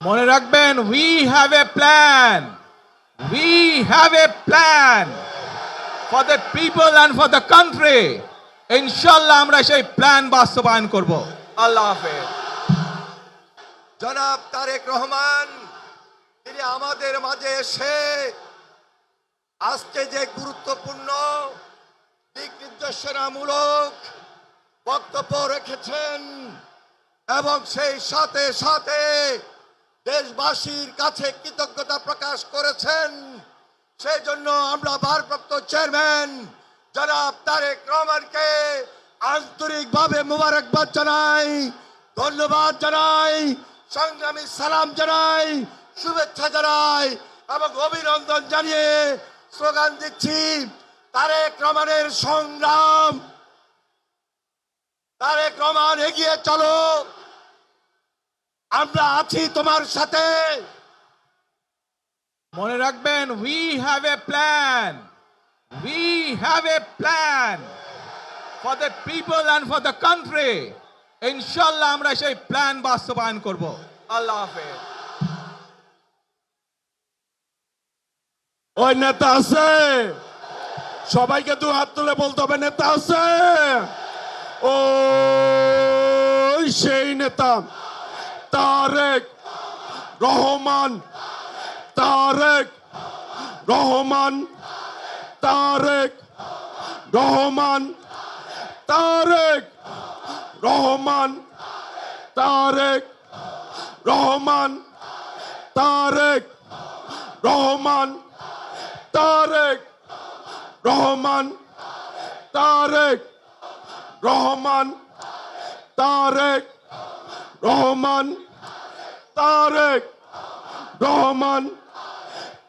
মনে রাখবেন we have a plan we have a plan for the people and for the country ইনশাল্লাহ আমরা সেই প্ল্যান বাস্তবায়ন করব। আল্লাহ হাফেজ। জনাব তারেক রহমান, তিনি আমাদের মাঝে এসে আজকে যে গুরুত্বপূর্ণ, দিক নির্দেশনামূলক বক্তব্য রেখেছেন এবং সেই সাথে সাথে দেশবাসীর কাছে কৃতজ্ঞতা প্রকাশ করেছেন। সেই জন্য আমরা ভারপ্রাপ্ত চেয়ারম্যান জনাব তারেক রহমানকে আন্তরিকভাবে মুবারকবাদ জানাই, ধন্যবাদ জানাই, সংগ্রামী সালাম জানাই, শুভেচ্ছা জানাই এবং অভিনন্দন জানিয়ে স্লোগান দিচ্ছি, তারেক রহমানের সংগ্রাম। তারেক রহমান এগিয়ে চলো। আমরা আছি তোমার সাথে। মনে রাখবেন we have a plan we have a plan for the people and for the country ইনশাল্লাহ আমরা সেই প্ল্যান বাস্তবায়ন করব। আল্লাহ হাফেজ। ওই নেতা আছে? সবাইকে দু হাত তুলে বলতে হবে নেতা আছে? ও সেই নেতা। তারেক। রহমান। তারেক। রহমান। তারেক। রহমান। তারেক। রহমান। তারেক। রহমান। তারেক। রহমান। তারেক। রহমান। তারেক। রহমান। তারেক। রহমান। তারেক রহমান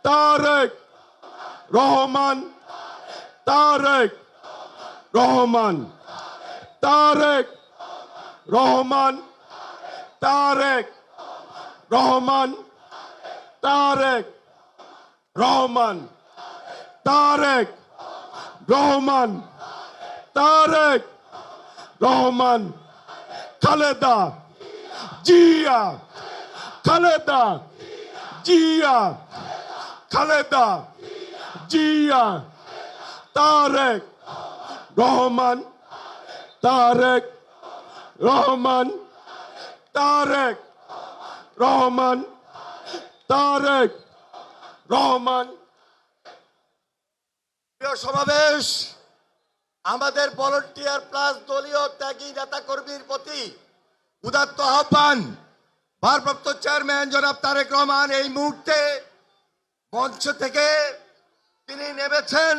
তারেক রহমান তারেক রহমান তারেক রহমান তারেক রহমান তারেক রহমান তারেক রহমান তারেক রহমান, খালেদা জিয়া। খালেদা জিয়া খালেদা জিয়া তারেক রহমান তারেক রহমান তারেক রহমান তারেক রহমান প্রিয় সমাবেশ, আমাদের ভলেন্টিয়ার প্লাস দলীয় ত্যাগী নেতাকর্মীর প্রতি উদাত্ত আহ্বান। ভারপ্রাপ্ত চেয়ারম্যান জনাব তারেক রহমান এই মুহূর্তে মঞ্চ থেকে তিনি নেমেছেন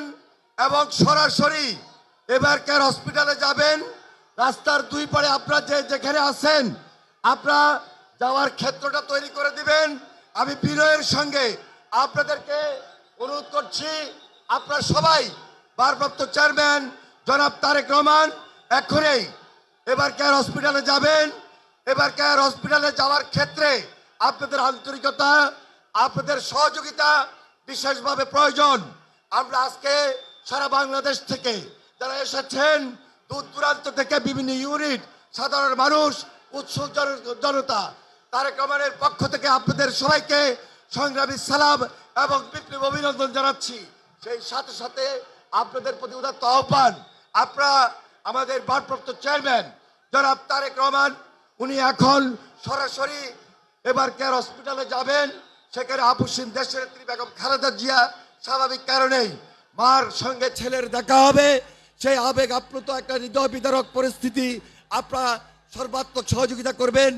এবং সরাসরি এবার কেয়ার হসপিটালে যাবেন। রাস্তার দুই পারে আপনারা যে যেখানে আছেন, আপনারা যাওয়ার ক্ষেত্রটা তৈরি করে দিবেন। আমি বিনয়ের সঙ্গে আপনাদেরকে অনুরোধ করছি, আপনারা সবাই ভারপ্রাপ্ত চেয়ারম্যান জনাব তারেক রহমান এখনই এবার কেয়ার হসপিটালে যাবেন। এবার হসপিটালে যাওয়ার ক্ষেত্রে আপনাদের আন্তরিকতা, আপনাদের সহযোগিতা বিশেষভাবে প্রয়োজন। আমরা আজকে সারা বাংলাদেশ থেকে যারা এসেছেন, দূর দূরান্ত থেকে বিভিন্ন ইউনিট সাধারণ মানুষ উৎসুক জন- জনতা, তারেক রহমানের পক্ষ থেকে আপনাদের সবাইকে সংগ্রামী সালাম এবং বিপ্লব অভিনন্দন জানাচ্ছি। সেই সাথে সাথে আপনাদের প্রতি উদাত্ত আহ্বান। আপনারা আমাদের ভারপ্রাপ্ত চেয়ারম্যান জনাব তারেক রহমান উনি এখন সরাসরি এবার কেয়ার হসপিটালে যাবেন। সেখানে আপুসিন দেশনেত্রী বেগম খালেদা জিয়া স্বাভাবিক কারণেই মার সঙ্গে ছেলের দেখা হবে। সেই আবেগ আপ্লুত একটা হৃদয় বিদারক পরিস্থিতি আপনারা সর্বাত্মক সহযোগিতা করবেন।